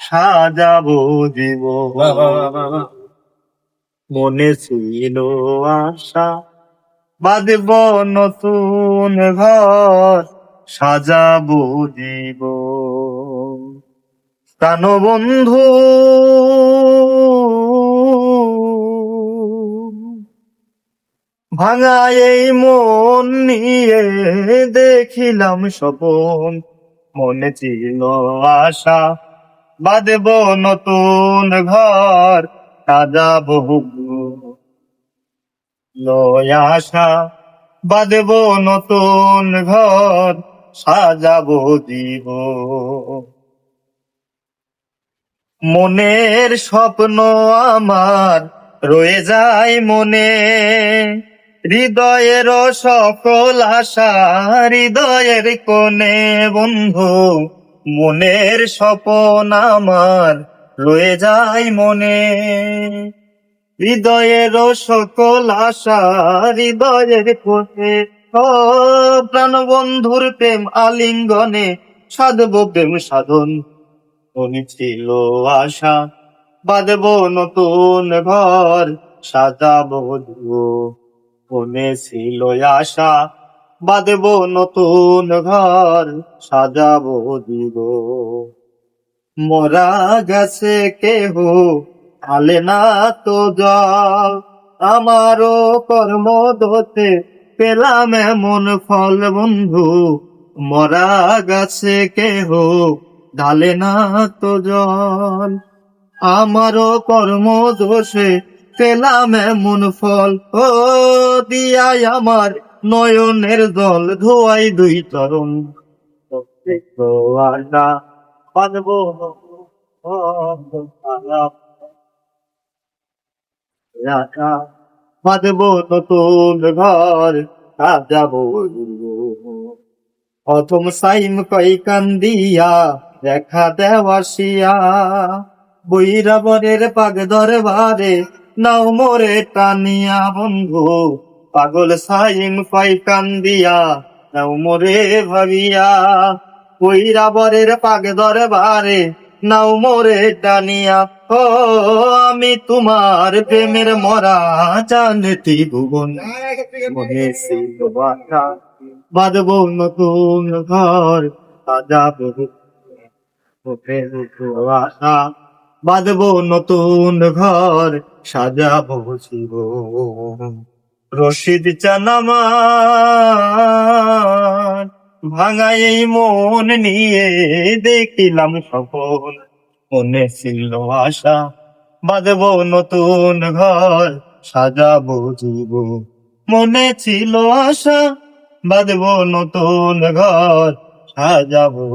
সাজাবো জীব। মনে ছিল আশা বাঁধব নতুন ঘর সাজাবো জীব প্রাণ বন্ধু ভাঙা এই মন নিয়ে দেখিলাম স্বপন। মনে ছিল আশা। বাঁধব নতুন ঘর, সাজাবো লয় আশা। বাঁধব নতুন ঘর, সাজাবো দিব মনের স্বপ্ন আমার রয়ে যায় মনে। হৃদয়ের সকল আশা, হৃদয়ের কোণে বন্ধু, মনের স্বপ্ন আমার রয়ে যায় মনে। হৃদয়ের সকল আশা, হৃদয়ের কোণে ও প্রাণ বন্ধুর প্রেম আলিঙ্গনে সাধব প্রেম সাধন। ছিল আশা, বাঁধব নতুন ঘর, সাজাবো মনে ছিল আশা। বাঁধব নতুন ঘর, সাজাবো দিব। মরা গেছে কেহ, আলে না তো জল। আমারও কর্ম দোতে পেলাম এমন ফল, বন্ধু। মরা গাছে কেহ, ঢালে না তো জল। আমারও কর্ম দোষে পেলাম এমন ফল। ও দিয়াই আমার নয়নের জল, ধোয়াই দুই চরণ প্রথম সাইম কই কান্দিয়া দেখা দেওয়াসিয়া বৈরাবরের পাগ দরবারে নাও মোরে টানিয়া বন্ধু, পাগল সাইম কই কান্দিয়া নাও মোরে ভাবিয়া বৈরাবরের পাগ দরবারে, নাও মোরে টানিয়া, ও আমি তোমার প্রেমের মরা জানতি ভুবন। মনে ছিল বাসা বাঁধব নতুন ঘর মুখের আশা বাঁধব নতুন ঘর সাজাবো শিব রশিদ চানামার ভাঙা এই মন নিয়ে দেখিলাম সফল। মনে ছিল আশা, বাঁধব নতুন ঘর, সাজাবো জীব। মনে ছিল আশা, বাঁধব নতুন ঘর, সাজাবো